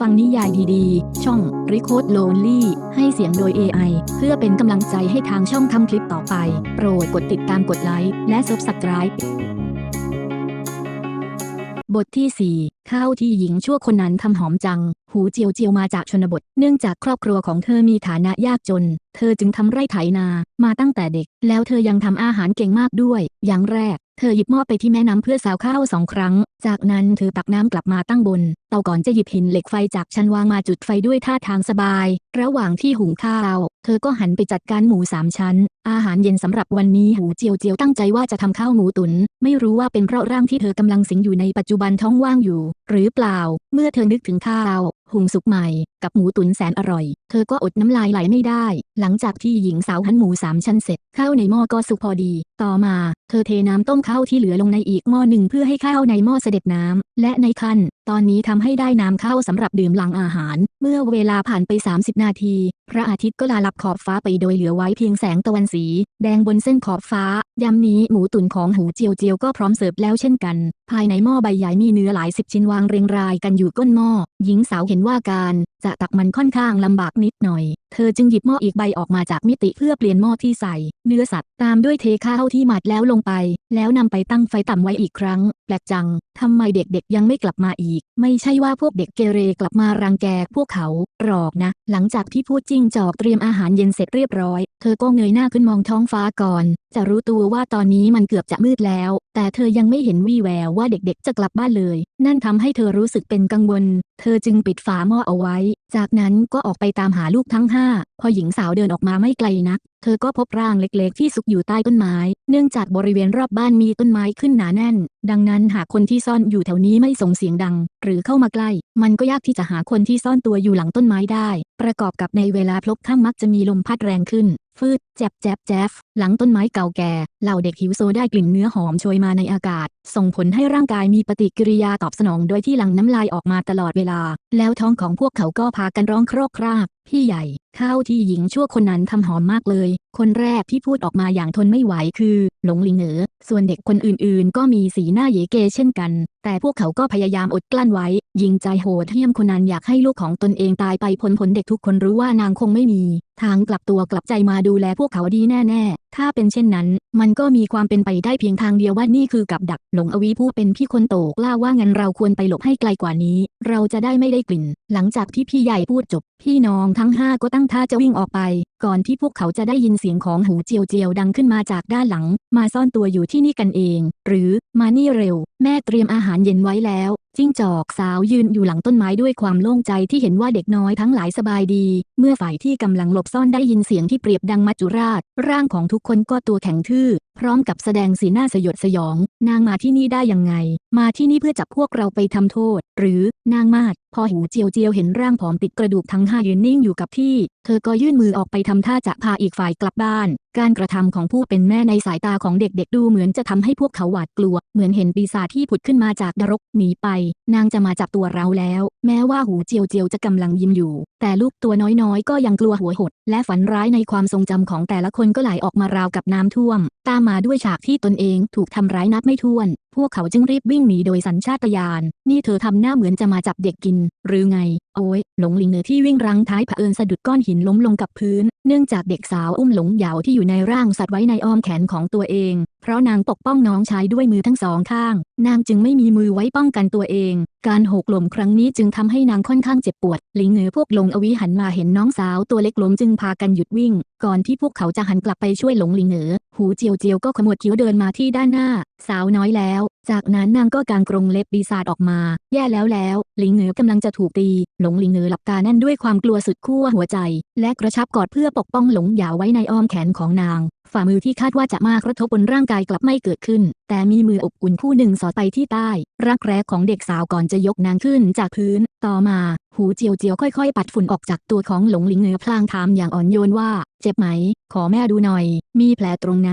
ฟังนิยายดีๆ ช่อง r e c o d Lonely ให้เสียงโดย AI เพื่อเป็นกำลังใจให้ทางช่องทำคลิปต่อไป โปรดกดติดตามกดไลค์และ Subscribe บทที่ 4 ข้าวที่หญิงชั่วคนนั้นทำหอมจัง หูเจียวเจียวมาจากชนบท เนื่องจากครอบครัวของเธอมีฐานะยากจน เธอจึงทำไร่ไถนามาตั้งแต่เด็ก แล้วเธอยังทำอาหารเก่งมากด้วย อย่างแรก เธอหยิบหม้อไปที่แม่น้ำเพื่อสาวข้าวสองครั้ง จากนั้นเธอตักน้ำกลับมาตั้งบน เตาก่อนจะหยิบหินเหล็กไฟจากชั้นวางมาจุดไฟด้วยท่าทางสบาย ระหว่างที่หุงข้าว เธอก็หันไปจัดการหมูสามชั้น อาหารเย็นสำหรับวันนี้หูเจียวเจียวตั้งใจว่าจะทำข้าวหมูตุน ไม่รู้ว่าเป็นเพราะร่างที่เธอกำลังสิงอยู่ในปัจจุบันท้องว่างอยู่ หรือเปล่า เมื่อเธอนึกถึงข้าว หุงสุกใหม่ กับหมูตุ๋นแสนอร่อย เธอก็อดน้ำลายไหลไม่ได้ หลังจากที่หญิงสาวหั่นหมูสามชั้นเสร็จ ข้าวในหม้อก็สุกพอดี ต่อมา เธอเทน้ำต้มข้าวที่เหลือลงในอีกหม้อหนึ่งเพื่อให้ข้าวในหม้อเสด็จน้ำและในขั้น ตอนนี้ทำให้ได้น้ำข้าวสำหรับดื่มหลังอาหาร เมื่อเวลาผ่านไป 30 นาที พระอาทิตย์ก็ลาลับขอบฟ้าไปโดยเหลือไว้เพียงแสงตะวันสี แดงบนเส้นขอบฟ้ายำนี้หมูตุ๋นของหูเจียวเจียวก็พร้อมเสิร์ฟแล้วเช่นกัน ภายในหม้อใบใหญ่มีเนื้อหลายสิบชิ้นวางเรียงรายกันอยู่ก้นหม้อหญิงสาวเห็นว่าการจะตักมันค่อนข้างลำบากนิดหน่อย เธอจึงหยิบหม้ออีกใบออกมาจากมิติเพื่อเปลี่ยนหม้อที่ใส่ เนื้อสัตว์ตามด้วยเทข้าวที่หมัดแล้วลงไป แล้วนำไปตั้งไฟต่ำไว้อีกครั้ง แปลกจัง ทำไมเด็กๆยังไม่กลับมาอีก ไม่ใช่ว่าพวกเด็กเกเรกลับมารังแกพวกเขาหรอกนะ หลังจากที่พูดจริงจอกเตรียมอาหารเย็นเสร็จเรียบร้อย เธอก็เงยหน้าขึ้นมองท้องฟ้าก่อน จะรู้ตัวว่าตอนนี้มันเกือบจะมืดแล้ว แต่เธอยังไม่เห็นวี่แววว่าเด็กๆ จะกลับบ้านเลย นั่นทำให้เธอรู้สึกเป็นกังวล เธอจึงปิดฝาหม้อเอาไว้ จากนั้นก็ออกไปตามหาลูกทั้งห้าพอหญิงสาวเดินออกมาไม่ไกลนักเธอก็พบร่างเล็กๆ ที่ซุกอยู่ใต้ต้นไม้ เนื่องจากบริเวณรอบบ้านมีต้นไม้ขึ้นหนาแน่น ดังนั้นหากคนที่ซ่อนอยู่แถวนี้ไม่ส่งเสียงดัง หรือเข้ามาใกล้ มันก็ยากที่จะหาคนที่ซ่อนตัวอยู่หลังต้นไม้ได้ ประกอบกับในเวลาพลบค่ำมักจะมีลมพัดแรงขึ้น ฟืดแจบแจบแจบหลังต้นไม้เก่าแก่ เหล่าเด็กหิวโซได้กลิ่นเนื้อหอมโชยมาในอากาศ ส่งผลให้ร่างกายมีปฏิกิริยาตอบสนองโดยที่หลั่งน้ำลายออกมาตลอดเวลา แล้วท้องของพวกเขาก็พากันร้องโครกครากพี่ใหญ่ข้าวที่หญิงชั่วคนนั้นทำหอมมากเลย คนแรกที่พูดออกมาอย่างทนไม่ไหวคือ หลงหลิงเหนอ ส่วนเด็กคนอื่นๆ ก็มีสีหน้าเยเกเช่นกัน แต่พวกเขาก็พยายามอดกลั้นไว้ ยิงใจโหดเหี้ยมคนนั้นอยากให้ลูกของตนเองตายไปผลผลเด็กทุกคนรู้ว่านางคงไม่มี ทางกลับตัวกลับใจมาดูแลพวกเขาดีแน่ๆ ถ้าเป็นเช่นนั้น มันก็มีความเป็นไปได้เพียงทางเดียวว่านี่คือกับดักหลงอวีผู้เป็นพี่คนโตกล้าว่างั้นเราควรไปหลบให้ไกลกว่านี้ เราจะได้ไม่ได้กลิ่น หลังจากที่พี่ใหญ่พูดจบ พี่น้องทั้งห้าก็ตั้งท่าจะวิ่งออกไป ก่อนที่พวกเขาจะได้ยินเสียงของหูเจียวเจียวดังขึ้นมาจากด้านหลัง มาซ่อนตัวอยู่ที่นี่กันเอง หรือมานี่เร็ว แม่เตรียมอาหารเย็นไว้แล้ว จิ้งจอกสาวยืนอยู่หลังต้นไม้ด้วยความโล่งใจที่เห็นว่าเด็กน้อยทั้งหลายสบายดี เมื่อฝ่ายที่กำลังหลบซ่อนได้ยินเสียงที่เปรียบดังมัจจุราช ร่างของทุกคนก็ตัวแข็งทื่อ พร้อมกับแสดงสีหน้าสยดสยอง นางมาที่นี่ได้ยังไง มาที่นี่เพื่อจับพวกเราไปทำโทษ หรือนางมาดพอหูเจียวเจียวเห็นร่างผอมติดกระดูกทั้งห้ายืนนิ่งอยู่กับที่ เธอก็ยื่นมือออกไปทำท่าจะพาอีกฝ่ายกลับบ้าน การกระทำของผู้เป็นแม่ในสายตาของเด็กๆดูเหมือนจะทำให้พวกเขาหวาดกลัว เหมือนเห็นปีศาจที่ผุดขึ้นมาจากนรกหนีไป นางจะมาจับตัวเราแล้วแม้ว่าหูเจียวเจียวจะกำลังยิ้มอยู่ แต่ลูกตัวน้อยๆ ก็ยังกลัวหัวหด และฝันร้ายในความทรงจำของแต่ละคนก็ไหลออกมาราวกับน้ำท่วม ตามมาด้วยฉากที่ตนเองถูกทำร้ายนับไม่ถ้วน พวกเขาจึงรีบวิ่งหนีโดยสัญชาตญาณ นี่เธอทำหน้าเหมือนจะมาจับเด็กกิน หรือไง โอ้ยหลงลิงเนอที่วิ่งรังท้ายเผอิญสะดุดก้อนหินล้มลงกับพื้น เนื่องจากเด็กสาวอุ้มหลงเหยาที่อยู่ในร่างสัตว์ไว้ในอ้อมแขนของตัวเอง ราะนางปกป้องน้องชายด้วยมือทั้งสองข้าง นางจึงไม่มีมือไว้ป้องกันตัวเอง การหกล้มครั้งนี้จึงทำให้นางค่อนข้างเจ็บปวด หลิงเหนือพวกหลงอวิหันมาเห็นน้องสาวตัวเล็กล้มจึงพากันหยุดวิ่ง ก่อนที่พวกเขาจะหันกลับไปช่วยหลงหลิงเหนือ หูเจียวเจียวก็ขมวดคิ้วเดินมาที่ด้านหน้า สาวน้อยแล้ว จากนั้นนางก็กางกรงเล็บปีศาจออกมา แย่แล้วแล้ว หลิงเหนือกำลังจะถูกตี หลงหลิงเหนือหลับตาแน่นด้วยความกลัวสุดขั้วหัวใจ และกระชับกอดเพื่อปกป้องหลงหยาไว้ในอ้อมแขนของนาง ฝ่ามือที่คาดว่าจะมากระทบบนร่างกายกลับไม่เกิดขึ้น แต่มีมืออบอุ่นคู่หนึ่งสอดไปที่ใต้ รักแร้ของเด็กสาวก่อนจะยกนางขึ้นจากพื้น ต่อมา หูเจียวเจียวค่อยๆ ปัดฝุ่นออกจากตัวของหลงหลิงเหนือพลางถามอย่างอ่อนโยนว่า เจ็บไหม ขอแม่ดูหน่อย มีแผลตรงไหน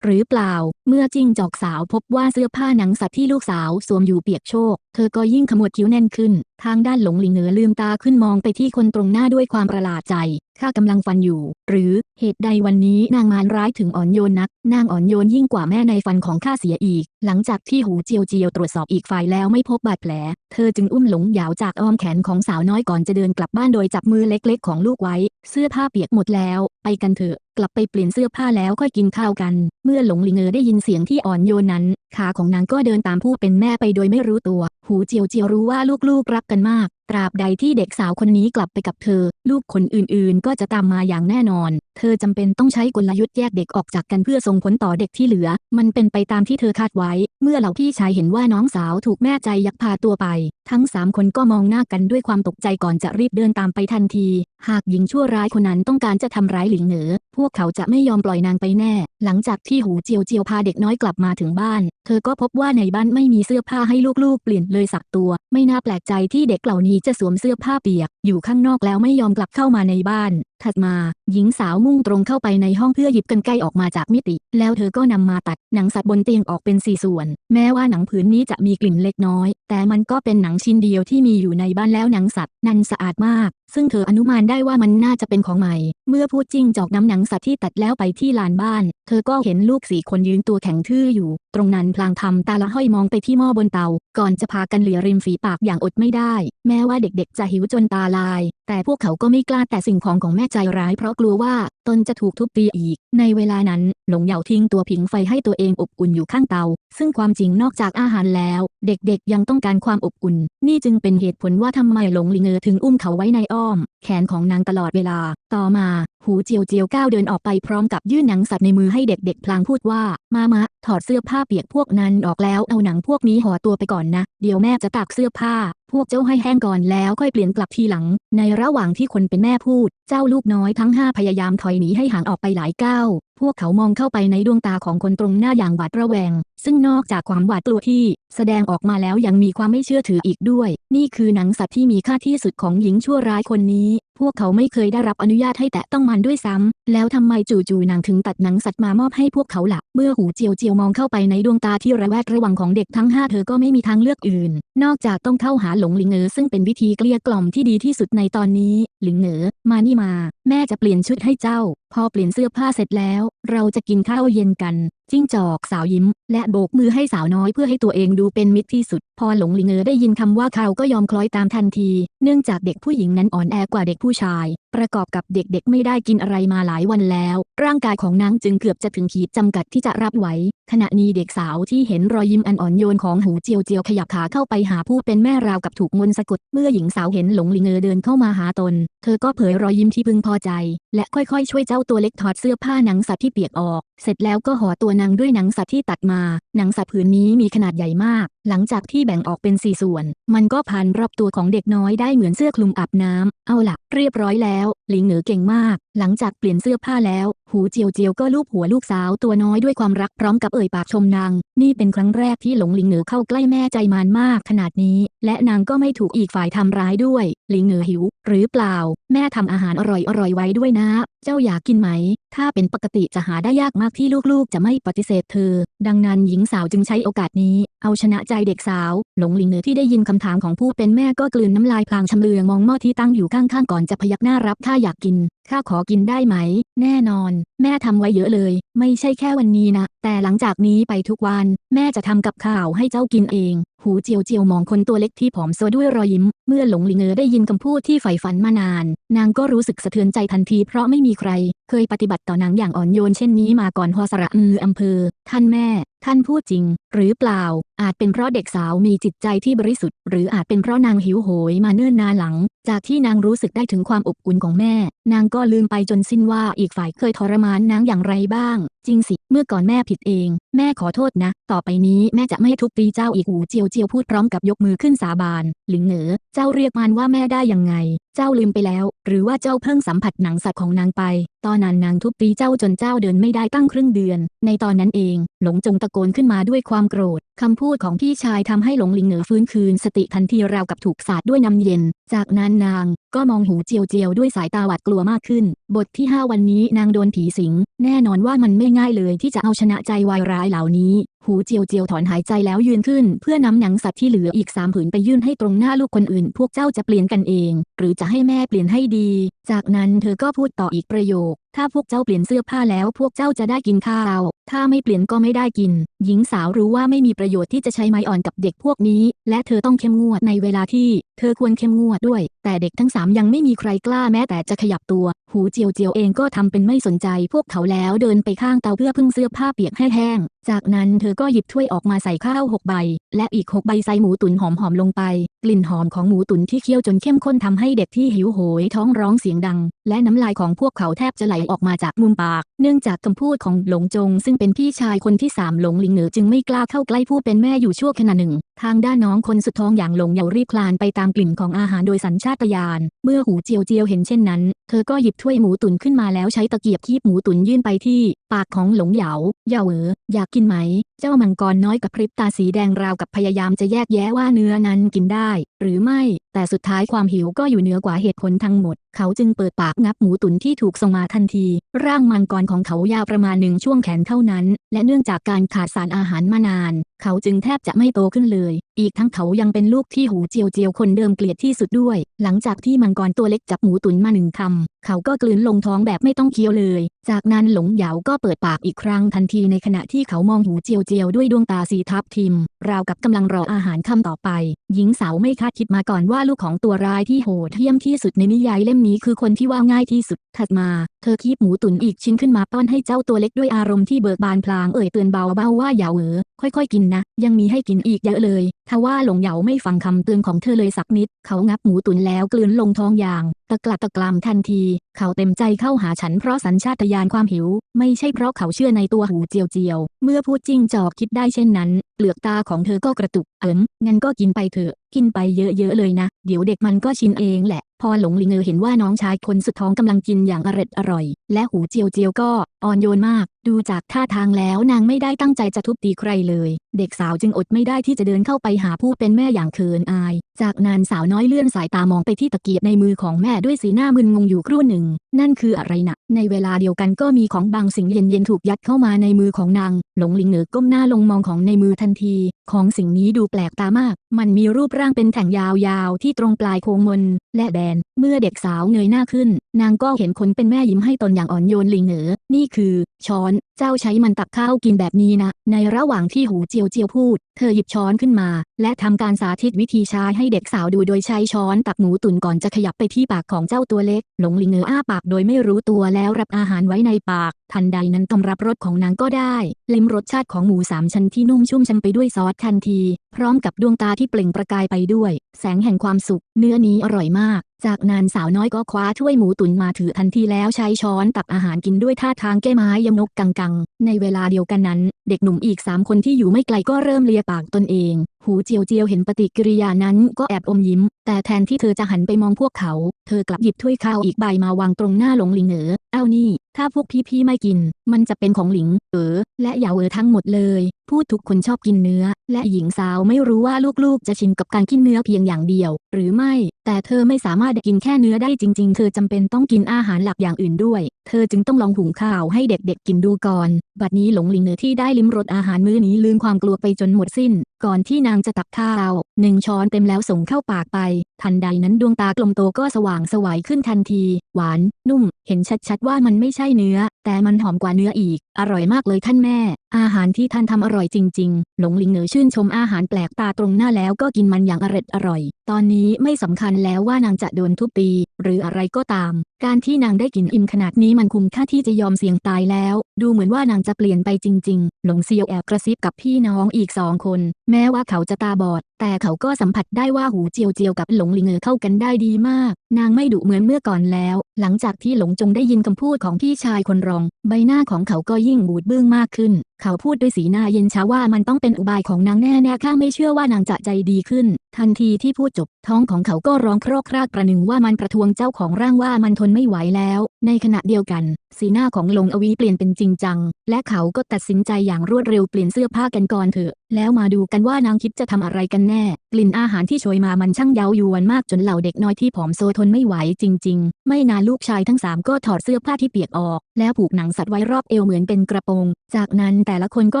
หรือเปล่า เมื่อจิ้งจอกสาวพบว่าเสื้อผ้าหนังสัตว์ที่ลูกสาวสวมอยู่เปียกโชก เธอก็ยิ่งขมวดคิ้วแน่นขึ้น ทางด้านหลงหลิงเหนือลืมตาขึ้นมองไปที่คนตรงหน้าด้วยความประหลาดใจข้ากำลังฟันอยู่ หรือเหตุใดวันนี้นางมารร้ายถึงอ่อนโยนนัก นางอ่อนโยนยิ่งกว่าแม่ในฟันของข้าเสียอีก หลังจากที่หูเจียวเจียวตรวจสอบอีกฝ่ายแล้วไม่พบบาดแผล เธอจึงอุ้มหลงหยาวจากอ้อมแขนของสาวน้อยก่อนจะเดินกลับบ้านโดยจับมือเล็กๆ ของลูกไว้ เสื้อผ้าเปียกหมดแล้ว ไปกันเถอะ กลับไปเปลี่ยนเสื้อผ้าแล้วค่อยกินข้าวกัน เมื่อหลงหลิงเออได้ยินเสียงที่อ่อนโยนนั้น ขาของนางก็เดินตามผู้เป็นแม่ไปโดยไม่รู้ตัว หูเจียวเจียวรู้ว่าลูกๆรักกันมาก ตราบใดที่เด็กสาวคนนี้กลับไปกับเธอ ลูกคนอื่นๆ ก็จะตามมาอย่างแน่นอน เธอจำเป็นต้องใช้กลยุทธ์แยกเด็กออกจากกันเพื่อส่งผลต่อเด็กที่เหลือ มันเป็นไปตามที่เธอคาดไว้ เมื่อเหล่าพี่ชายเห็นว่าน้องสาวถูกแม่ใจยักพาตัวไป ทั้งสามคนก็มองหน้ากันด้วยความตกใจก่อนจะรีบเดินตามไปทันที หากหญิงชั่วร้ายคนนั้นต้องการจะทำร้ายหลิงเหนือ พวกเขาจะไม่ยอมปล่อยนางไปแน่ หลังจากที่หูเจียวเจียวพาเด็กน้อยกลับมาถึงบ้าน เธอก็พบว่าในบ้านไม่มีเสื้อผ้าให้ลูกๆ เปลี่ยนเลยสักตัว ไม่น่าแปลกใจที่เด็กเหล่านี้จะสวมเสื้อผ้าเปียก อยู่ข้างนอกแล้วไม่ยอมกลับเข้ามาในบ้าน ถัดมา หญิงสาวมุ่งตรงเข้าไปในห้องเพื่อหยิบกันไกออกมาจากมิติ แล้วเธอก็นำมาตัดหนังสัตว์บนเตียงออกเป็นสี่ส่วน แม้ว่าหนังผืนนี้จะมีกลิ่นเล็กน้อย แต่มันก็เป็นหนังชิ้นเดียวที่มีอยู่ในบ้านแล้วหนังสัตว์นั้นสะอาดมาก ซึ่งเธออนุมานได้ว่ามันน่าจะเป็นของใหม่ เมื่อพูดจริงจอกน้ำหนังสัตว์ที่ตัดแล้วไปที่ลานบ้าน เธอก็เห็นลูกสี่คนยืนตัวแข็งทื่ออยู่ ตรงนั้นพลางทำตาละห้อยมองไปที่หม้อบนเตา ก่อนจะพากันเหลียริมฝีปากอย่างอดไม่ได้ แม้ว่าเด็กๆ จะหิวจนตาลาย แต่พวกเขาก็ไม่กล้าแต่สิ่งของของแม่ใจร้ายเพราะกลัวว่าตนจะถูกทุบตีอีก ในเวลานั้น หลงเหยาทิ้งตัวผิงไฟให้ตัวเองอบอุ่นอยู่ข้างเตา ซึ่งความจริงนอกจากอาหารแล้ว เด็กๆยังต้องการความอบอุ่น นี่จึงเป็นเหตุผลว่าทำไมหลงลิงเออถึงอุ้มเขาไว้ในอ้อม แขนของนางตลอดเวลา ต่อมา หูเจียวเจียวก้าวเดินออกไปพร้อมกับยื่นหนังสัตว์ในมือให้เด็กๆ พลางพูดว่า มามะ ถอดเสื้อผ้าเปียกพวกนั้นออกแล้วเอาหนังพวกนี้ห่อตัวไปก่อนนะ เดี๋ยวแม่จะตากเสื้อผ้า พวกเจ้าให้แห้งก่อนแล้วค่อยเปลี่ยนกลับทีหลัง ในระหว่างที่คนเป็นแม่พูด เจ้าลูกน้อยทั้งห้าพยายามถอยหนีให้ห่างออกไปหลายก้าว พวกเขามองเข้าไปในดวงตาของคนตรงหน้าอย่างหวาดระแวง ซึ่งนอกจากความหวาดกลัวที่ แสดงออกมาแล้วยังมีความไม่เชื่อถืออีกด้วย นี่คือหนังสัตว์ที่มีค่าที่สุดของหญิงชั่วร้ายคนนี้ พวกเขาไม่เคยได้รับอนุญาตให้แตะต้องมันด้วยซ้ำแล้วทำไมจู่ๆนางถึงตัดหนังสัตว์มามอบให้พวกเขาละ่ะ เมื่อหูเจียวเจียวมองเข้าไปในดวงตาที่ระแวดระวังของเด็กทั้งห้าเธอก็ไม่มีทางเลือกอื่น นอกจากต้องเข้าหาหลงหลิงเอ๋อซึ่งเป็นวิธีเกลี้ยกล่อมที่ดีที่สุดในตอนนี้ หลิงเหนือมานี่มา แม่จะเปลี่ยนชุดให้เจ้า พอเปลี่ยนเสื้อผ้าเสร็จแล้ว เราจะกินข้าวเย็นกัน จิ้งจอกสาวยิ้ม และโบกมือให้สาวน้อยเพื่อให้ตัวเองดูเป็นมิตรที่สุด พอหลงหลิงเออได้ยินคำว่าเขาก็ยอมคล้อยตามทันที เนื่องจากเด็กผู้หญิงนั้นอ่อนแอกว่าเด็กผู้ชาย ประกอบกับเด็กๆ ไม่ได้กินอะไรมาหลายวันแล้ว ร่างกายของนางจึงเกือบจะถึงขีดจำกัดที่จะรับไหว ขณะนี้เด็กสาวที่เห็นรอยยิ้มอันอ่อนโยนของหูเจียวเจียวขยับขาเข้าไปหาผู้เป็นแม่ราวกับถูกมนต์สะกด เมื่อหญิงสาวเห็นหลงหลิงเออเดินเข้ามาหาตน เธอก็เผยรอยยิ้มที่พึงพอใจ และค่อยๆ ช่วยเจ้าตัวเล็กถอดเสื้อผ้าหนังสัตว์ที่เปียกออก เสร็จแล้วก็ห่อตัวนางด้วยหนังสัตว์ที่ตัดมา หนังสัตว์ผืนนี้มีขนาดใหญ่มากหลังจากที่แบ่งออกเป็นสี่ส่วน มันก็พันรอบตัวของเด็กน้อยได้เหมือนเสื้อคลุมอาบน้ำเอาล่ะเรียบร้อยแล้วหลิงเหนือเก่งมาก หลังจากเปลี่ยนเสื้อผ้าแล้ว หูเจียวเจียวก็ลูบหัวลูกสาวตัวน้อยด้วยความรักพร้อมกับเอ่ยปากชมนาง นี่เป็นครั้งแรกที่หลงหลิงเหนือเข้าใกล้แม่ใจมานมากขนาดนี้ และนางก็ไม่ถูกอีกฝ่ายทำร้ายด้วย หลิงเหนือหิว หรือเปล่า แม่ทำอาหารอร่อยอร่อยๆไว้ด้วยนะ เจ้าอยากกินไหมถ้าเป็นปกติจะหาได้ยากมากที่ลูกๆ จะไม่ปฏิเสธเธอ ดังนั้นหญิงสาวจึงใช้โอกาสนี้ เอาชนะใจเด็กสาว หลงหลิงเหนือที่ได้ยินคำถามของผู้เป็นแม่ก็กลืนน้ำลายพลางชำเลืองมองหม้อที่ตั้งอยู่ข้างๆก่อนจะพยักหน้ารับถ้าอยากกิน ข้าขอกินได้ไหม แน่นอน แม่ทำไว้เยอะเลย ไม่ใช่แค่วันนี้นะ แต่หลังจากนี้ไปทุกวัน แม่จะทำกับข้าวให้เจ้ากินเองหูเจียวเจียวมองคนตัวเล็กที่ผอมโซด้วยรอยยิ้ม เมื่อหลงหลิงเออได้ยินคำพูดที่ใฝ่ฝันมานาน นางก็รู้สึกสะเทือนใจทันทีเพราะไม่มีใคร เคยปฏิบัติต่อนางอย่างอ่อนโยนเช่นนี้มาก่อนฮอสระอืออำเภอ ท่านแม่ ท่านพูดจริง หรือเปล่า อาจเป็นเพราะเด็กสาวมีจิตใจที่บริสุทธิ์ หรืออาจเป็นเพราะนางหิวโหยมาเนิ่นนานหลัง จากที่นางรู้สึกได้ถึงความอบอุ่นของแม่ นางก็ลืมไปจนสิ้นว่าอีกฝ่ายเคยทรมานนางอย่างไรบ้าง จริงสิ เมื่อก่อนแม่ผิดเอง แม่ขอโทษนะ ต่อไปนี้แม่จะไม่ทุบตีเจ้าอีกหูเจียวเจียวพูดพร้อมกับยกมือขึ้นสาบาน หลิงเหนือเจ้าเรียกมันว่าแม่ได้ยังไง เจ้าลืมไปแล้ว หรือว่าเจ้าเพิ่งสัมผัสหนังสัตว์ของนางไปตอนนั้นนางทุบตีเจ้าจนเจ้าเดินไม่ได้ตั้งครึ่งเดือน ในตอนนั้นเอง หลงจงตะโกนขึ้นมาด้วยความโกรธ คำพูดของพี่ชายทำให้หลงหลิงเหนือฟื้นคืนสติทันทีราวกับถูกสาดด้วยน้ำเย็น จากนั้นนางก็มองหูเจียวเจียวด้วยสายตาหวาดกลัวมากขึ้น บทที่ 5 วันนี้นางโดนผีสิง แน่นอนว่ามันไม่ง่ายเลยที่จะเอาชนะใจวายร้ายเหล่านี้ หูเจียวเจียวถอนหายใจแล้วยืนขึ้น เพื่อนำหนังสัตว์ที่เหลืออีกสามผืนไปยื่นให้ตรงหน้าลูกคนอื่น พวกเจ้าจะเปลี่ยนกันเอง หรือจะให้แม่เปลี่ยนให้ดี จากนั้นเธอก็พูดต่ออีกประโยค ถ้าพวกเจ้าเปลี่ยนเสื้อผ้าแล้วพวกเจ้าจะได้กินข้าว ถ้าไม่เปลี่ยนก็ไม่ได้กิน หญิงสาวรู้ว่าไม่มีประโยชน์ที่จะใช้ไม้อ่อนกับเด็กพวกนี้ และเธอต้องเข้มงวดในเวลาที่ เธอควรเข้มงวดด้วย แต่เด็กทั้งสามยังไม่มีใครกล้าแม้แต่จะขยับตัว หูเจียวเจียวเองก็ทำเป็นไม่สนใจพวกเขาแล้วเดินไปข้างเตาเพื่อพึ่งเสื้อผ้าเปียกให้แห้ง จากนั้นเธอก็หยิบถ้วยออกมาใส่ข้าวหกใบ และอีกหกใบใส่หมูตุ๋นหอมๆลงไป กลิ่นหอมของหมูตุ๋นที่เคี่ยวจนเข้มข้นทำให้เด็กที่หิวโหยท้องร้องเสียงดัง และน้ำลายของพวกเขาแทบจะไหลออกมาจากมุมปาก เนื่องจากคำพูดของหลงจง ซึ่งเป็นพี่ชายคนที่สามหลงหลิงเหนือจึงไม่กล้าเข้าใกล้ผู้เป็นแม่อยู่ชั่วขณะหนึ่ง ทางด้านน้องคนสุดท้องอย่างหลงเยารีบคลานไปตามกลิ่นของอาหารโดยสัญชาตญาณ เมื่อหูเจียวเจียวเห็นเช่นนั้น เธอก็หยิบถ้วยหมูตุ๋นขึ้นมาแล้วใช้ตะเกียบคีบหมูตุ๋นยื่นไปที่ ปากของหลงเหยาเหยาเอ๋ออยากกินไหม เจ้ามังกรน้อยกับพริบตาสีแดงราวกับพยายามจะแยกแยะว่าเนื้อนั้นกินได้ หรือไม่ แต่สุดท้ายความหิวก็อยู่เหนือกว่าเหตุผลทั้งหมดเขาจึงเปิดปากงับหมูตุ๋นที่ถูกส่งมาทันที ร่างมังกรของเขายาวประมาณหนึ่งช่วงแขนเท่านั้น และเนื่องจากการขาดสารอาหารมานาน เขาจึงแทบจะไม่โตขึ้นเลย อีกทั้งเขายังเป็นลูกที่หูเจียวเจียวคนเดิมเกลียดที่สุดด้วย หลังจากที่มังกรตัวเล็กจับหมูตุ๋นมาหนึ่งคำเขาก็กลืนลงท้องแบบไม่ต้องเคี้ยวเลย จากนั้นหลงเหยาก็เปิดปากอีกครั้งทันทีในขณะที่เขามองหูเจียวเจียวด้วยดวงตาสีทับทิม ราวกับกำลังรออาหารคำต่อไป หญิงสาวไม่คาดคิดมาก่อนว่าลูกของตัวร้ายที่โหดเหี้ยมที่สุดในนิยายเล่มนี้คือคนที่ว่าง่ายที่สุด ถัดมา เธอคีบหมูตุ๋นอีกชิ้นขึ้นมาป้อนให้เจ้าตัวเล็กด้วยอารมณ์ที่เบิกบานพลางเอ่ยเตือนเบาๆว่าอย่าเหอ ค่อยๆกินนะ ยังมีให้กินอีกเยอะเลยทว่าหลงเหยาไม่ฟังคำเตือนของเธอเลยสักนิด เขางับหมูตุ๋นแล้วกลืนลงท้องอย่าง ตะกลัดตะกรามทันที เขาเต็มใจเข้าหาฉันเพราะสัญชาตญาณความหิว ไม่ใช่เพราะเขาเชื่อในตัวหูเจียวเจียว เมื่อพูดจริงจอกคิดได้เช่นนั้น เปลือกตาของเธอก็กระตุก เอิมงั้นก็กินไปเถอะ กินไปเยอะๆเลยนะ เดี๋ยวเด็กมันก็ชินเองแหละ พอหลงหลิงเออเห็นว่าน้องชายคนสุดท้องกำลังกินอย่างอร็ดอร่อย และหูเจียวเจียวก็อ่อนโยนมาก ดูจากท่าทางแล้วนางไม่ได้ตั้งใจจะทุบตีใครเลยเด็กสาวจึงอดไม่ได้ที่จะเดินเข้าไปหาผู้เป็นแม่อย่างเขินอาย จากนั้นสาวน้อยเลื่อนสายตามองไปที่ตะเกียบในมือของแม่ด้วยสีหน้ามึนงงอยู่ครู่หนึ่ง นั่นคืออะไรนะในเวลาเดียวกันก็มีของบางสิ่งเย็นๆถูกยัดเข้ามาในมือของนาง หลงหลิงเหนือก้มหน้าลงมองของในมือทันที ของสิ่งนี้ดูแปลกตามาก มันมีรูปร่างเป็นแท่งยาวๆที่ตรงปลายโค้งมน และแบน เมื่อเด็กสาวเงยหน้าขึ้น นางก็เห็นคนเป็นแม่ยิ้มให้ตนอย่างอ่อนโยนหลิงเหนือ นี่คือ ช้อน เจ้าใช้มันตักข้าวกินแบบนี้นะ ในระหว่างที่หูเจียวเจียวพูด เธอหยิบช้อนขึ้นมา และทำการสาธิตวิธีใช้ให้เด็กสาวดูโดยใช้ช้อนตักหมูตุ๋นก่อนจะขยับไปที่ปากของเจ้าตัวเล็ก หลงลิงเหนืออ้าปากโดยไม่รู้ตัวแล้วรับอาหารไว้ในปาก ทันใดนั้นกำรับรสของนางก็ได้ลิ้มรสชาติของหมูสามชั้นที่นุ่มชุ่มชันไปด้วยซอสทันที พร้อมกับดวงตาที่เปล่งประกายไปด้วย แสงแห่งความสุข เนื้อนี้อร่อยมาก จากนั้นสาวน้อยก็คว้าถ้วยหมูตุ๋นมาถือทันทีแล้วใช้ช้อนตักอาหารกินด้วยท่าทางแก้ไม้ยำนกกังกังในเวลาเดียวกันนั้น เด็กหนุ่มอีกสามคนที่อยู่ไม่ไกลก็เริ่มเลียปากตนเองหูเจียวเจียวเห็นปฏิกิริยานั้นก็แอบอมยิ้ม แต่แทนที่เธอจะหันไปมองพวกเขา เธอกลับหยิบถ้วยข้าวอีกใบมาวางตรงหน้าหลงหลิงเหอเอานี่ ถ้าพวกพี่ๆไม่กิน มันจะเป็นของหลิง เออ และอย่าเออทั้งหมดเลย พูดทุกคนชอบกินเนื้อ และหญิงสาวไม่รู้ว่าลูกๆ จะชินกับการกินเนื้อเพียงอย่างเดียว หรือไม่ แต่เธอไม่สามารถกินแค่เนื้อได้จริง ๆ เธอจำเป็นต้องกินอาหารหลักอย่างอื่นด้วย เธอจึงต้องลองหุงข้าวให้เด็กๆกินดูก่อน บัดนี้หลงหลิงเหนือที่ได้ลิ้มรสอาหารมื้อนี้ลืมความกลัวไปจนหมดสิ้น ก่อนที่นางจะตักข้าวหนึ่งช้อนเต็มแล้วส่งเข้าปากไป ทันใดนั้นดวงตากลมโตก็สว่างสวัยขึ้นทันที หวาน นุ่ม เห็นชัดๆว่ามันไม่ใช่เนื้อ แต่มันหอมกว่าเนื้ออีก อร่อยมากเลยท่านแม่ อาหารที่ท่านทำอร่อยจริง ๆ หลงหลิงเหนือชื่นชมอาหารแปลกตาตรงหน้าแล้วก็กินมันอย่างอร็ดอร่อย ตอนนี้ไม่สำคัญแล้วว่านางจะโดนทุบตี หรืออะไรก็ตาม การที่นางได้กินอิ่มขนาดนี้มันคุ้มค่าที่จะยอมเสี่ยงตายแล้ว ดูเหมือนว่านางจะเปลี่ยนไปจริง ๆ หลงเซียวแอบกระซิบกับพี่น้องอีกสองคน แม้ว่าเขาจะตาบอด แต่เขาก็สัมผัสได้ว่าหูเจียวเจียวกับหลงหลิงเออเข้ากันได้ดีมาก นางไม่ดุเหมือนเมื่อก่อนแล้ว หลังจากที่หลงจงได้ยินคำพูดของพี่ชายคนรอง ใบหน้าของเขาก็ยิ่งบูดเบื้องมากขึ้น เขาพูดด้วยสีหน้าเย็นช้าว่ามันต้องเป็นอุบายของนางแน่ๆข้าไม่เชื่อว่านางจะใจดีขึ้น ทันทีที่พูดจบ ท้องของเขาก็ร้องโครกครากประหนึ่งว่ามันประท้วงเจ้าของร่างว่ามันทนไม่ไหวแล้ว ในขณะเดียวกัน สีหน้าของหลงอวีเปลี่ยนเป็นจริงจัง และเขาก็ตัดสินใจอย่างรวดเร็วเปลี่ยนเสื้อผ้ากันก่อนเถอะแล้วมาดูกันว่านางคิดจะทำอะไรกันแน่ กลิ่นอาหารที่โชยมามันช่างเย้ายวนมากจนเหล่าเด็กน้อยที่ผอมโซทนไม่ไหวจริง ๆ ไม่นานลูกชายทั้งสามก็ถอดเสื้อผ้าที่เปียกออก แล้วผูกหนังสัตว์ไว้รอบเอวเหมือนเป็นกระโปรง จากนั้นแต่ละคนก็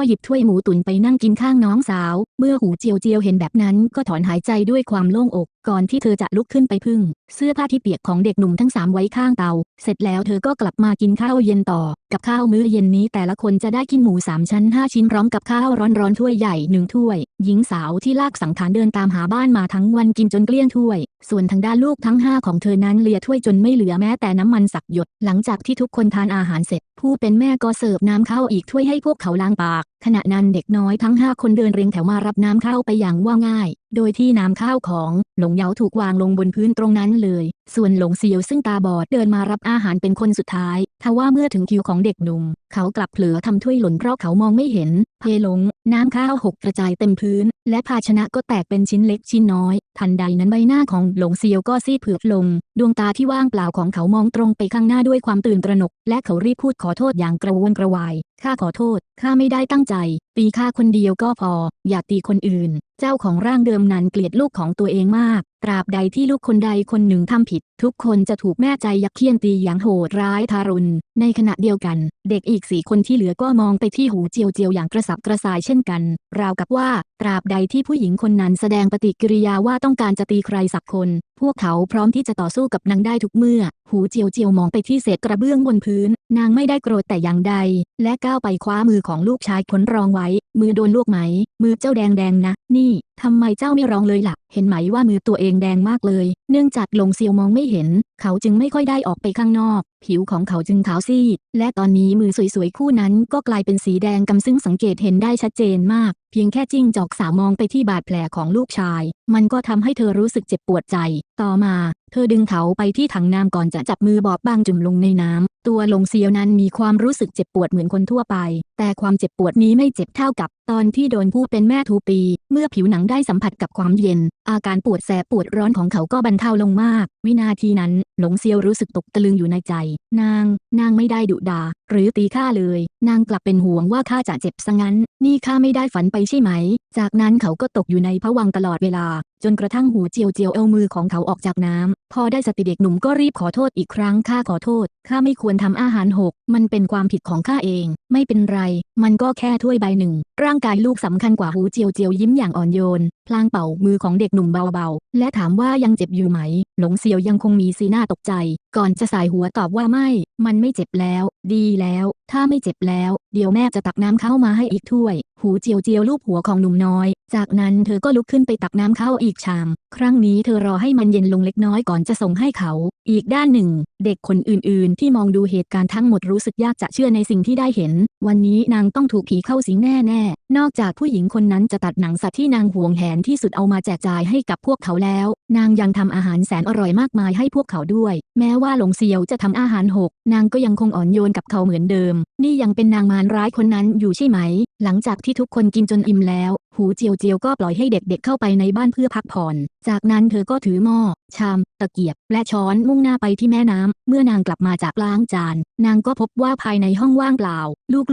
หยิบถ้วยหมูตุ๋นไปนั่งกินข้างน้องสาว เมื่อหูเจียวเจียวเห็นแบบนั้นก็ถอนหายใจด้วยความโล่งอก ก่อนที่เธอจะลุกขึ้นไปพึ่ง เสื้อผ้าที่เปียกของเด็กหนุ่มทั้งสามไว้ข้างเตา เสร็จแล้วเธอก็กลับมากินข้าวเย็นต่อ กับข้าวมื้อเย็นนี้แต่ละคนจะได้กินหมูสามชั้นห้าชิ้นพร้อมกับข้าวร้อนๆถ้วยใหญ่หนึ่งถ้วย หญิงสาวที่ลากสังขารเดินตามหาบ้านมาทั้งวันกินจนเกลี้ยงถ้วย ส่วนทางด้านลูกทั้งห้าของเธอนั้นเลียถ้วยจนไม่เหลือแม้แต่น้ำมันสักหยด หลังจากที่ทุกคนทานอาหารเสร็จ ผู้เป็นแม่ก็เสิร์ฟน้ำเข้าอีกถ้วยให้พวกเขาล้างปาก ขณะนั้นเด็กน้อยทั้งห้าคนเดินเรียงแถวมารับน้ำข้าวไปอย่างว่าง่าย โดยที่น้ำข้าวของหลงเยาถูกวางลงบนพื้นตรงนั้นเลย ส่วนหลงเซียวซึ่งตาบอดเดินมารับอาหารเป็นคนสุดท้าย ทว่าเมื่อถึงคิวของเด็กหนุ่ม เขากลับเผลอทำถ้วยหล่นเพราะเขามองไม่เห็น เพลงน้ำข้าวหกกระจายเต็มพื้น และภาชนะก็แตกเป็นชิ้นเล็กชิ้นน้อย ทันใดนั้นใบหน้าของหลงเซียวก็ซีดเผือดลง ดวงตาที่ว่างเปล่าของเขามองตรงไปข้างหน้าด้วยความตื่นตระหนก และเขารีบพูดขอโทษอย่างกระวนกระวาย ข้าขอโทษ ข้าไม่ได้ตั้งใจ ตีข้าคนเดียวก็พอ อย่าตีคนอื่น เจ้าของร่างเดิมนั้นเกลียดลูกของตัวเองมาก ตราบใดที่ลูกคนใดคนหนึ่งทำผิด ทุกคนจะถูกแม่ใจยักเคี่ยนตีอย่างโหดร้ายทารุณ ในขณะเดียวกัน เด็กอีกสี่คนที่เหลือก็มองไปที่หูเจียวเจียวอย่างกระสับกระส่ายเช่นกัน ราวกับว่า ตราบใดที่ผู้หญิงคนนั้นแสดงปฏิกิริยาว่าต้องการจะตีใครสักคน พวกเขาพร้อมที่จะต่อสู้กับนางได้ทุกเมื่อ หูเจียวเจียวมองไปที่เศษกระเบื้องบนพื้น นางไม่ได้โกรธแต่อย่างใด และก้าวไปคว้ามือของลูกชายคนรองไว้ มือโดนลวกไหม มือเจ้าแดงแดงนะ นี่ทำไมเจ้าไม่ร้องเลยล่ะ เห็นไหมว่ามือตัวเองแดงมากเลย เนื่องจากหลงเซียวมองไม่เห็น เขาจึงไม่ค่อยได้ออกไปข้างนอก ผิวของเขาจึงขาวซีด และตอนนี้มือสวยๆคู่นั้นก็กลายเป็นสีแดงกำซึ่งสังเกตเห็นได้ชัดเจนมาก เพียงแค่จิ้งจอกสาวมองไปที่บาดแผลของลูกชาย มันก็ทำให้เธอรู้สึกเจ็บปวดใจ ต่อมา เธอดึงเขาไปที่ถังน้ำก่อนจะจับมือบอบบางจุ่มลงในน้ำตัวลงเซียวนั้นมีความรู้สึกเจ็บปวดเหมือนคนทั่วไป แต่ความเจ็บปวดนี้ไม่เจ็บเท่ากับตอนที่โดนผู้เป็นแม่ทูปี เมื่อผิวหนังได้สัมผัสกับความเย็น อาการปวดแสบปวดร้อนของเขาก็บรรเทาลงมาก วินาทีนั้น หลงเซียวรู้สึกตกตะลึงอยู่ในใจ นาง นางไม่ได้ดุดา หรือตีข้าเลย นางกลับเป็นห่วงว่าข้าจะเจ็บซะงั้น นี่ข้าไม่ได้ฝันไปใช่ไหม จากนั้นเขาก็ตกอยู่ในผวังตลอดเวลา จนกระทั่งหูเจียวเจียวเอามือของเขาออกจากน้ำพอได้สติเด็กหนุ่มก็รีบขอโทษอีกครั้งข้าขอโทษข้าไม่ควรทำอาหารหก มันเป็นความผิดของข้าเอง ไม่เป็นไร มันก็แค่ถ้วยใบหนึ่ง ร่างกายลูกสำคัญกว่าหูเจียวเจียวยิ้มอย่างอ่อนโยน พลางเป่ามือของเด็กหนุ่มเบาๆ และถามว่ายังเจ็บอยู่ไหม หลงเซียวยังคงมีสีหน้าตกใจก่อนจะสายหัวตอบว่าไม่ มันไม่เจ็บแล้ว ดีแล้ว ถ้าไม่เจ็บแล้ว เดี๋ยวแม่จะตักน้ำเข้ามาให้อีกถ้วย หูเจียวเจียวลูบหัวของหนุ่มน้อย จากนั้นเธอก็ลุกขึ้นไปตักน้ำเข้าอีกชาม ครั้งนี้เธอรอให้มันเย็นลงเล็กน้อยก่อนจะส่งให้เขา อีกด้านหนึ่ง เด็กคนอื่นๆ ที่มองดูเหตุการณ์ทั้งหมดรู้สึกยากจะเชื่อในสิ่งที่ได้เห็น วันนี้นางต้องถูกผีเข้าสิงแน่ๆ นอกจากผู้หญิงคนนั้นจะตัดหนังสัตว์ที่นางห่วงแหนที่สุดเอามาแจกจ่ายให้กับพวกเขาแล้ว นางยังทำอาหารแสนอร่อยมากมายให้พวกเขาด้วย แม้ว่าหลงเซียวจะทำอาหารหก นางก็ยังคงอ่อนโยนกับเขาเหมือนเดิมนี่ยังเป็นนางมารร้ายคนนั้นอยู่ใช่ไหม หลังจากที่ทุกคนกินจนอิ่มแล้ว หูเจียวเจียวก็ปล่อยให้เด็กๆเข้าไปในบ้านเพื่อพักผ่อน จากนั้นเธอก็ถือหม้อ ชาม ตะเกียบ และช้อนมุ่งหน้าไปที่แม่น้ำ เมื่อนางกลับมาจากล้างจาน นางก็พบว่าภายในห้องว่างเปล่า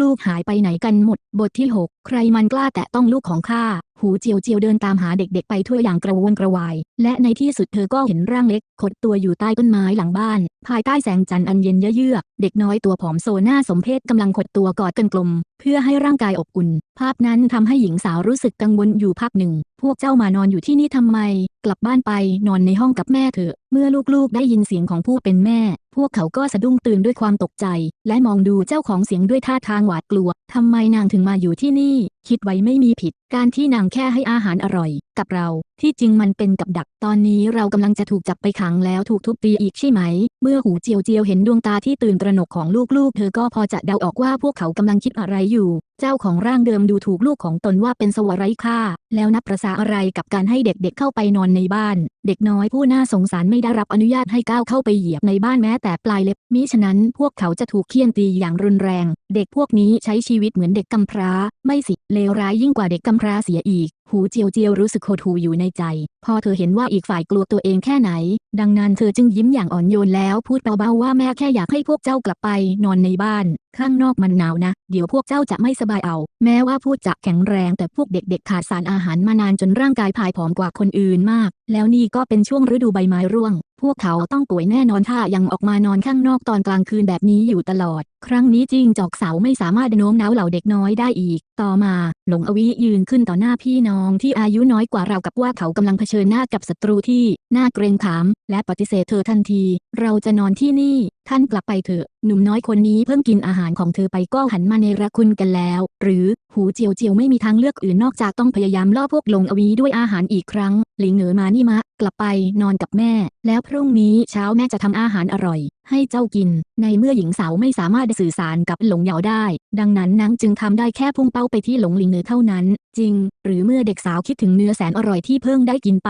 ลูกๆหายไปไหนกันหมด บทที่ 6 ใครมันกล้าแตะต้องลูกของข้า หูเจียวเจียวเดินตามหาเด็กๆ ไปทั่วอย่างกระวนกระวาย และในที่สุดเธอก็เห็นร่างเล็กขดตัวอยู่ใต้ต้นไม้หลังบ้าน ภายใต้แสงจันทร์อันเย็นเยือกเด็กน้อยตัวผอมโซหน้าสมเพศกำลังขดตัวกอดกันกลม เพื่อให้ร่างกายอบอุ่น ภาพนั้นทำให้หญิงสาวรู้สึกกังวลอยู่พักหนึ่งพวกเจ้ามานอนอยู่ที่นี่ทำไม กลับบ้านไปนอนในห้องกับแม่เถอะ เมื่อลูกๆได้ยินเสียงของผู้เป็นแม่ พวกเขาก็สะดุ้งตื่นด้วยความตกใจ และมองดูเจ้าของเสียงด้วยท่าทางหวาดกลัว ทำไมนางถึงมาอยู่ที่นี่ คิดไว้ไม่มีผิด การที่นางแค่ให้อาหารอร่อย กับเรา ที่จริงมันเป็นกับดัก ตอนนี้เรากำลังจะถูกจับไปขังแล้วถูกทุบตีอีกใช่ไหม เมื่อหูเจียวเจียวเห็นดวงตาที่ตื่นตระหนกของลูกๆ เธอก็พอจะเดาออกว่าพวกเขากำลังคิดอะไรอยู่ เจ้าของร่างเดิมดูถูกลูกของตนว่าเป็นสวะไร้ค่า แล้วนับประสาอะไรกับการให้เด็กๆเข้าไปนอนในบ้าน เด็กน้อยผู้น่าสงสารไม่ได้รับอนุญาตให้ก้าวเข้าไปเหยียบในบ้านแม้แต่ปลายเล็บ มิฉะนั้นพวกเขาจะถูกเคี่ยนตีอย่างรุนแรง เด็กพวกนี้ใช้ชีวิตเหมือนเด็กกำพร้า ไม่สิ เลวร้ายยิ่งกว่าเด็กกำพร้าเสียอีก หูเจียวเจียวรู้สึกโหดหูอยู่ในใจ พอเธอเห็นว่าอีกฝ่ายกลัวตัวเองแค่ไหน ดังนั้นเธอจึงยิ้มอย่างอ่อนโยนแล้วพูดเบาๆว่าแม่แค่อยากให้พวกเจ้ากลับไปนอนในบ้าน ข้างนอกมันหนาวนะ เดี๋ยวพวกเจ้าจะไม่สบายเอา แม้ว่าพูดจะแข็งแรงแต่พวกเด็กๆขาดสารอาหารมานานจนร่างกายผายผอมกว่าคนอื่นมาก แล้วนี่ก็เป็นช่วงฤดูใบไม้ร่วง พวกเขาต้องป่วยแน่นอนถ้ายังออกมานอนข้างนอกตอนกลางคืนแบบนี้อยู่ตลอด ครั้งนี้จิงจอกสาวไม่สามารถโน้มน้าวเหล่าเด็กน้อยได้อีก ต่อมา หลงอวิยืนขึ้นต่อหน้าพี่น้องที่อายุน้อยกว่าเรากับว่าเขากำลังเผชิญหน้ากับศัตรูที่น่าเกรงขาม และปฏิเสธเธอทันที เราจะนอนที่นี่ ท่านกลับไปเถอะ หนุ่มน้อยคนนี้เพิ่งกินอาหารของเธอไปก็หันมาในระคุณกันแล้ว หรือ หูเจียวเจียวไม่มีทางเลือกอื่นนอกจากต้องพยายามล่อพวกหลงอวีด้วยอาหารอีกครั้ง หลิงเหนือมานี่มะ กลับไปนอนกับแม่ แล้วพรุ่งนี้เช้าแม่จะทำอาหารอร่อย ให้เจ้ากิน ในเมื่อหญิงสาวไม่สามารถสื่อสารกับหลงเหยาได้ ดังนั้นนางจึงทำได้แค่พุ่งเป้าไปที่หลงหลิงเหนือเท่านั้น จริง หรือเมื่อเด็กสาวคิดถึงเนื้อแสนอร่อยที่เพิ่งได้กินไป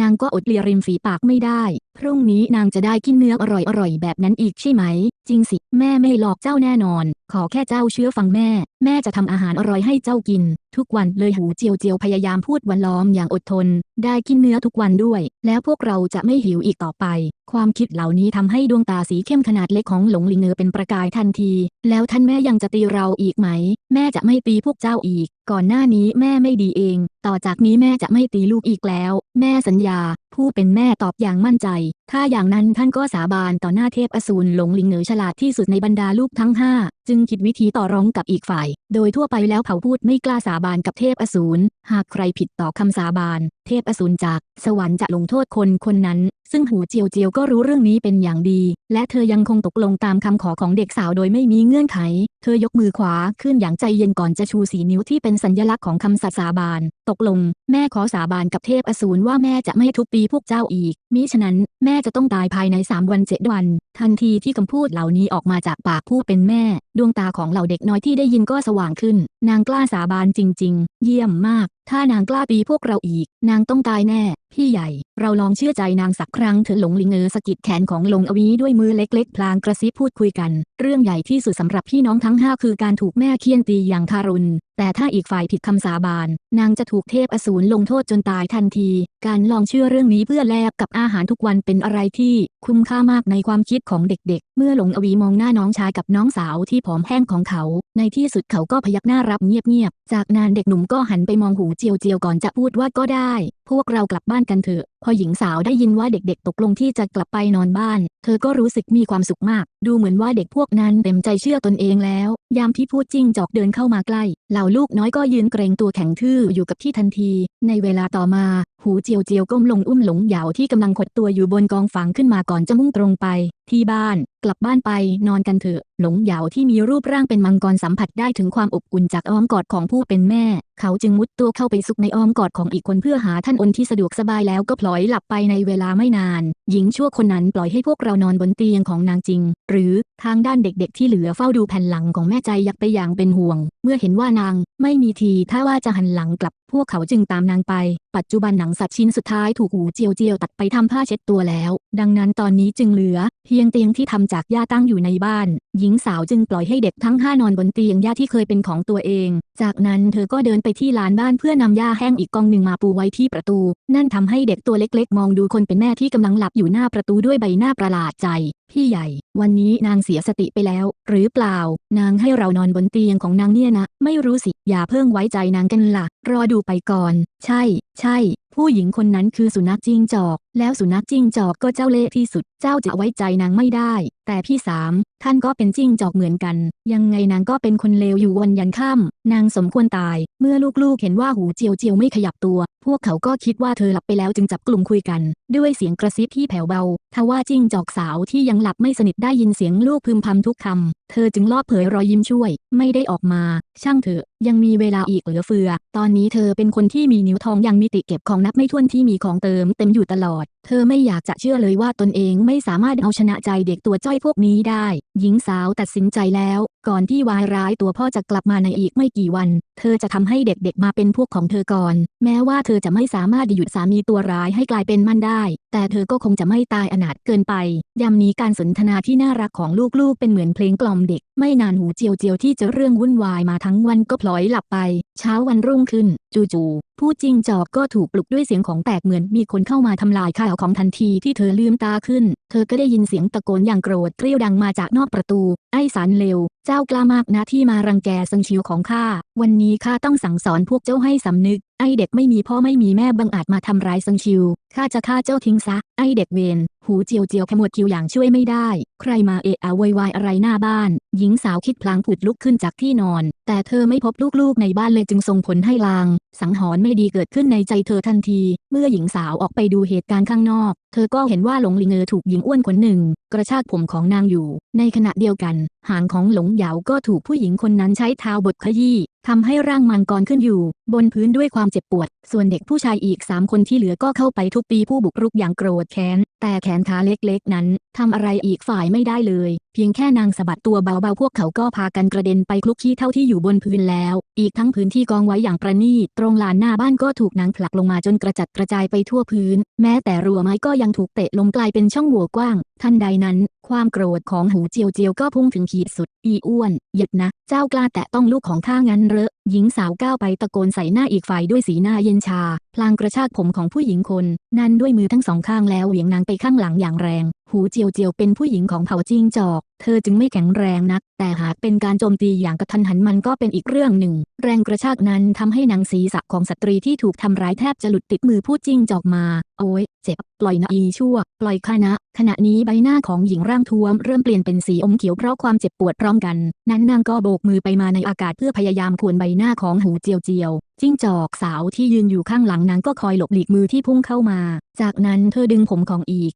นางก็อดเลียริมฝีปากไม่ได้ พรุ่งนี้นางจะได้กินเนื้ออร่อยๆแบบนั้นอีกใช่ไหม จริงสิ แม่ไม่หลอกเจ้าแน่นอน ขอแค่เจ้าเชื่อฟังแม่ แม่จะทำอาหารอร่อยให้เจ้ากิน ทุกวันเลยหูเจียวเจียวพยายามพูดวันล้อมอย่างอดทน ได้กินเนื้อทุกวันด้วย แล้วพวกเราจะไม่หิวอีกต่อไป ความคิดเหล่านี้ทำให้ดวงตาสีเข้มขนาดเล็กของหลงลิงเนอเป็นประกายทันที แล้วท่านแม่ยังจะตีเราอีกไหม แม่จะไม่ตีพวกเจ้าอีก ก่อนหน้านี้แม่ไม่ดีเอง ต่อจากนี้แม่จะไม่ตีลูกอีกแล้ว แม่สัญญา ผู้เป็นแม่ตอบอย่างมั่นใจ ถ้าอย่างนั้นท่านก็สาบานต่อหน้าเทพอสูรหลงหลิงเหนือฉลาดที่สุดในบรรดาลูกทั้งห้าจึงคิดวิธีต่อรองกับอีกฝ่าย โดยทั่วไปแล้วเขาพูดไม่กล้าสาบานกับเทพอสูร หากใครผิดต่อคำสาบาน เทพอสูรจาก สวรรค์จะลงโทษคนคนนั้น ซึ่งหูเจียวเจียวก็รู้เรื่องนี้เป็นอย่างดี และเธอยังคงตกลงตามคำขอของเด็กสาวโดยไม่มีเงื่อนไข เธอยกมือขวาขึ้นอย่างใจเย็นก่อนจะชูสีนิ้วที่เป็นสัญลักษณ์ของคำสัตย์สาบาน ตกลง แม่ขอสาบานกับเทพอสูรว่าแม่จะไม่ทุบตีพวกเจ้าอีก มิฉะนั้น แม่จะต้องตายภายในสามวันเจ็ดวัน ทันทีที่คำพูดเหล่านี้ออกมาจากปากผู้เป็นแม่ ดวงตาของเหล่าเด็กน้อยที่ได้ยินก็สว่างขึ้น นางกล้าสาบานจริง ๆ เยี่ยมมาก ถ้านางกล้าตีพวกเราอีก นางต้องตายแน่พี่ใหญ่ เราลองเชื่อใจนางสักครั้งเถอะหลงลิงเออสะกิดแขนของหลงอวีด้วยมือเล็กๆ พลางกระซิบพูดคุยกัน เรื่องใหญ่ที่สุดสำหรับพี่น้องทั้งห้าคือการถูกแม่เคี่ยนตีอย่างทารุณ แต่ถ้าอีกฝ่ายผิดคำสาบาน นางจะถูกเทพอสูรลงโทษจนตายทันที การลองเชื่อเรื่องนี้เพื่อแลกกับอาหารทุกวันเป็นอะไรที่คุ้มค่ามากในความคิดของเด็กๆ เมื่อหลงอวีมองหน้าน้องชายกับน้องสาวที่ผอมแห้งของเขา ในที่สุดเขาก็พยักหน้ารับเงียบๆ จากนั้นเด็กหนุ่มก็หันไปมองหูเจียวเจียวๆก่อนจะพูดว่าก็ได้ พวกเรากลับบ้านกันเถอะ พอหญิงสาวได้ยินว่าเด็กๆ ตกลงที่จะกลับไปนอนบ้าน เธอก็รู้สึกมีความสุขมาก ดูเหมือนว่าเด็กพวกนั้นเต็มใจเชื่อตนเองแล้ว ยามที่พูดจิ้งจอกเดินเข้ามาใกล้ เหล่าลูกน้อยก็ยืนเกรงตัวแข็งทื่ออยู่กับที่ทันที ในเวลาต่อมา หูเจียวเจียวก้มลงอุ้มหลงเหยาที่กำลังขดตัวอยู่บนกองฟางขึ้นมาก่อนจะมุ่งตรงไป ที่บ้าน กลับบ้านไป นอนกันเถอะ หลงเหยาที่มีรูปร่างเป็นมังกรสัมผัสได้ถึงความอบอุ่นจากอ้อมกอดของผู้เป็นแม่ เขาจึงมุดตัวเข้าไปซุกในอ้อมกอดของอีกคนเพื่อหาท่านอนที่สะดวกสบายแล้วก็พลอยหลับไปในเวลาไม่นาน หญิงชั่วคนนั้นปล่อยให้พวกเรานอนบนเตียงของนางจริง หรือทางด้านเด็กๆ ที่เหลือเฝ้าดูแผ่นหลังของแม่ใจยักไปอย่างเป็นห่วง เมื่อเห็นว่านาง ไม่มีทีถ้าว่าจะหันหลังกลับ พวกเขาจึงตามนางไป ปัจจุบันหนังสัตว์ชิ้นสุดท้ายถูกหูเจียวเจียวตัดไปทำผ้าเช็ดตัวแล้ว ดังนั้นตอนนี้จึงเหลือ เพียงเตียงที่ทำจากหญ้าตั้งอยู่ในบ้าน หญิงสาวจึงปล่อยให้เด็กทั้งห้านอนบนเตียงหญ้าที่เคยเป็นของตัวเอง จากนั้นเธอก็เดินไปที่ลานบ้านเพื่อนำหญ้าแห้งอีกกองหนึ่งมาปูไว้ที่ประตู นั่นทำให้เด็กตัวเล็กๆ มองดูคนเป็นแม่ที่กำลังหลับอยู่หน้าประตูด้วยใบหน้าประหลาดใจ พี่ใหญ่ วันนี้นางเสียสติไปแล้ว หรือเปล่า นางให้เรานอนบนเตียงของนางเนี่ยนะ ไม่รู้สิ อย่าเพิ่งไว้ใจนางกันละ่ะ รอดูไปก่อน ใช่ ใช่ ผู้หญิงคนนั้นคือสุนัขจิ้งจอก แล้วสุนัขจิ้งจอกก็เจ้าเล่ห์ที่สุด เจ้าจะไว้ใจนางไม่ได้ แต่พี่สามท่านก็เป็นจิ้งจอกเหมือนกัน ยังไงนางก็เป็นคนเลวอยู่วันยันค่ำนางสมควรตาย เมื่อลูกๆเห็นว่าหูเจียวเจียวไม่ขยับตัว พวกเขาก็คิดว่าเธอหลับไปแล้วจึงจับกลุ่มคุยกัน ด้วยเสียงกระซิบที่แผ่วเบา ทว่าจิ้งจอกสาวที่ยังหลับไม่สนิทได้ยินเสียงลูกพึมพำทุกคำ เธอจึงลอบเผยรอยยิ้มช่วย ไม่ได้ออกมา ช่างเถอะ ยังมีเวลาอีกเหลือเฟือ ตอนนี้เธอเป็นคนที่มีนิ้วทองยังมีติเก็บของนับไม่ถ้วนที่มีของเติมเต็มอยู่ตลอด เธอไม่อยากจะเชื่อเลยว่าตนเองไม่สามารถเอาชนะใจเด็กตัวจ้อยพวกนี้ได้ หญิงสาวตัดสินใจแล้ว ก่อนที่วายร้ายตัวพ่อจะกลับมาในอีกไม่กี่วัน เธอจะทำให้เด็กๆมาเป็นพวกของเธอก่อน แม้ว่าเธอจะไม่สามารถหยุดสามีตัวร้ายให้กลายเป็นมั่นได้ แต่เธอก็คงจะไม่ตายอนาถเกินไปยามนี้การสนทนาที่น่ารักของลูกๆ เป็นเหมือนเพลงกล่อมเด็ก ไม่นานหูเจียวเจียวที่เจะเรื่องวุ่นวายมาทั้งวันก็พลอยหลับไป เช้าวันรุ่งขึ้น จู่ๆผู้จิงจอกก็ถูกปลุกด้วยเสียงของแตกเหมือนมีคนเข้ามาทำลายข้าวของทันทีที่เธอลืมตาขึ้น เธอก็ได้ยินเสียงตะโกนอย่างโกรธเกรี้ยวดังมาจากนอกประตู ไอ้สารเลว เจ้ากล้ามากนะที่มารังแกสังชิวของข้า วันนี้ข้าต้องสั่งสอนพวกเจ้าให้สำนึก ไอเด็กไม่มีพ่อไม่มีแม่บังอาจมาทำร้ายซังชิว ข้าจะฆ่าเจ้าทิ้งซะ ไอเด็กเวนหูเจียวเจียวขมวดคิวอย่างช่วยไม่ได้ ใครมาเอะอะโวยวายอะไรหน้าบ้าน หญิงสาวคิดพลางผุดลุกขึ้นจากที่นอน แต่เธอไม่พบลูกๆในบ้านเลยจึงส่งผลให้ลาง สังหรณ์ไม่ดีเกิดขึ้นในใจเธอทันที เมื่อหญิงสาวออกไปดูเหตุการณ์ข้างนอก เธอก็เห็นว่าหลงลิงเออถูกหญิงอ้วนคนหนึ่ง กระชากผมของนางอยู่ ในขณะเดียวกัน หางของหลงเหยาก็ถูกผู้หญิงคนนั้นใช้เท้าบดขยี้ ทำให้ร่างมังกรขึ้นอยู่ บนพื้นด้วยความเจ็บปวด ส่วนเด็กผู้ชายอีกสามคนที่เหลือก็เข้าไปทุบตีผู้บุกรุกอย่างโกรธแค้น แต่แขนขาเล็กๆ นั้นทำอะไรอีกฝ่ายไม่ได้เลย เพียงแค่นางสะบัดตัวเบาๆ พวกเขาก็พากันกระเด็นไปคลุกขี้เท่าที่อยู่บนพื้นแล้ว อีกทั้งพื้นที่กองไว้อย่างประณีตตรงลานหน้าบ้านก็ถูกนางผลักลงมาจนกระจัดกระจายไปทั่วพื้น แม้แต่รั้วไม้ก็ยังถูกเตะลงกลายเป็นช่องโหว่กว้าง ทันใดนั้น ความโกรธของหูเจียวเจียวก็พุ่งถึงขีดสุด อีอ้วน หยุดนะ เจ้ากล้าแตะต้องลูกของข้างั้นเหรอหญิงสาวก้าวไปตะโกนใส่หน้าอีกฝ่ายด้วยสีหน้าเย็นชา พลางกระชากผมของผู้หญิงคน นั้นด้วยมือทั้งสองข้างแล้วเหวี่ยงนางไปข้างหลังอย่างแรง หูเจียวเจียวเป็นผู้หญิงของเผ่าจิ้งจอก เธอจึงไม่แข็งแรงนัก แต่หากเป็นการโจมตีอย่างกระทันหันมันก็เป็นอีกเรื่องหนึ่ง แรงกระชากนั้นทำให้หนังศีรษะของสตรีที่ถูกทำร้ายแทบจะหลุดติดมือผู้จิ้งจอกมา โอ้ยเจ็บ ปล่อยนะอีชั่ว ปล่อยข้านะขณะนี้ใบหน้าของหญิงร่างท้วมเริ่มเปลี่ยนเป็นสีอมเขียวเพราะความเจ็บปวดพร้อมกัน นั้นนางก็โบกมือไปมาในอากาศเพื่อพยายามขวนใบหน้าของหูเจียวเจียวจิ้งจอกสาวที่ยืนอยู่ข้างหลังนางก็คอยหลบหลีกมือที่พุ่งเข้ามา จากนั้นเธอดึงผมของอีก